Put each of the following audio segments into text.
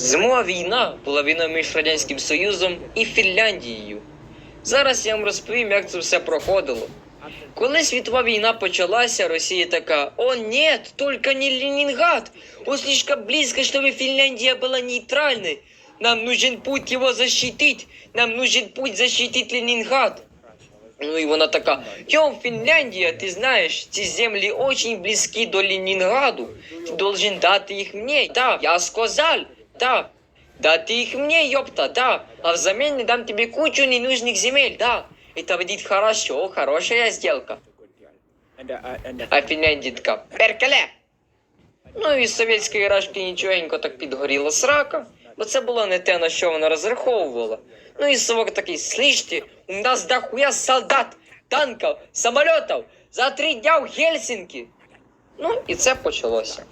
Зимова війна була війною між Радянським Союзом і Фінляндією. Зараз я вам розповім, як це все проходило. Коли світова війна почалася, Росія така: О, нет, только не Ленинград! Он слишком близко, чтобы Финляндия была нейтральной. Нам нужен путь его защитить. Нам нужен путь защитить Ленинград. Ну і вона така: Йо, Фінляндія, ти знаєш, ці землі очень близькі до Ленінграду. Ти должен дати їх мені. Да, я сказал, да. Дати їх мені, ёпта, да. А взамен я дам тебе кучу ненужных земель, да. Это будет хорошо, хорошая сделка. And, uh, and А Фінляндія така, перкеле. Ну і з совєтської рашки нічогенько так підгоріла срака, бо це було не те, на що вона розраховувала. Ну і совок такий, слышите, у нас дохуя солдат, танків, самолітів, за три дня в Гельсінкі. Ну і це почалося.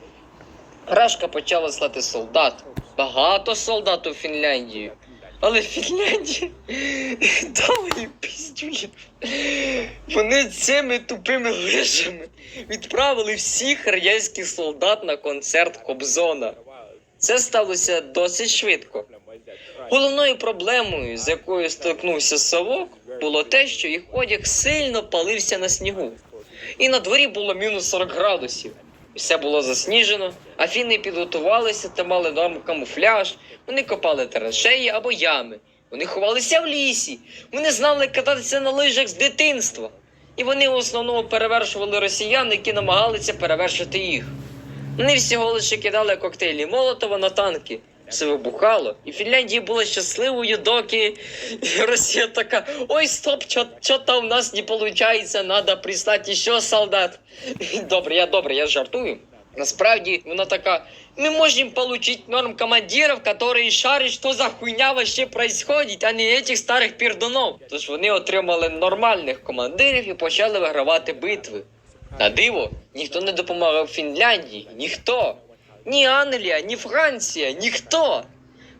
Рашка почала слати солдат. Багато солдат у Фінляндію. Але Фінляндія дала їм піздюлів. Вони цими тупими лижами відправили всіх радянських солдат на концерт Кобзона. Це сталося досить швидко. Головною проблемою, з якою стикнувся совок, було те, що їх одяг сильно палився на снігу. І на дворі було мінус 40 градусів. Все було засніжено, а фіни підготувалися та мали норму камуфляж. Вони копали траншеї або ями. Вони ховалися в лісі. Вони знали кататися на лижах з дитинства. І вони в основному перевершували росіян, які намагалися перевершити їх. Вони всього лише кидали коктейлі Молотова на танки. Все вибухало, і Фінляндія була щасливою, доки Росія така: ой, стоп, що то в нас не виходить, треба прислати ще солдат. Добре, я добре, я жартую. Насправді вона така: ми можемо отримати норм командирів, які шарять, що за хуйня вообще происходит, а не этих старих пірдунов. Тож вони отримали нормальних командирів і почали вигравати битви. На диво, ніхто не допомагав Фінляндії, ніхто. Ні Англія, ні Франція, ніхто.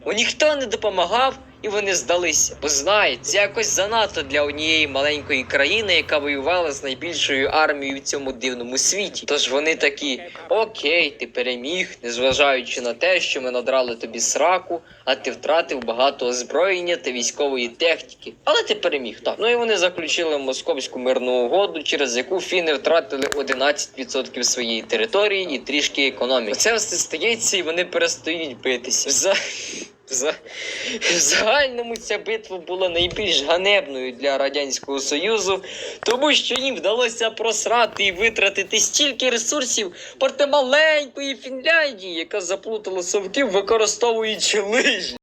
Ніхто не допомагав і вони здалися. Бо знають, це якось занадто для однієї маленької країни, яка воювала з найбільшою армією в цьому дивному світі. Тож вони такі: Окей, ти переміг, незважаючи на те, що ми надрали тобі сраку, а ти втратив багато озброєння та військової техніки. Але ти переміг, так. Ну і вони заключили московську мирну угоду, через яку фіни втратили 11% своєї території і трішки економіки. Це все стається, і вони перестають битися. За... В загальному ця битва була найбільш ганебною для Радянського Союзу, тому що їм вдалося просрати і витратити стільки ресурсів проти маленької Фінляндії, яка заплутала совків, використовуючи лижі.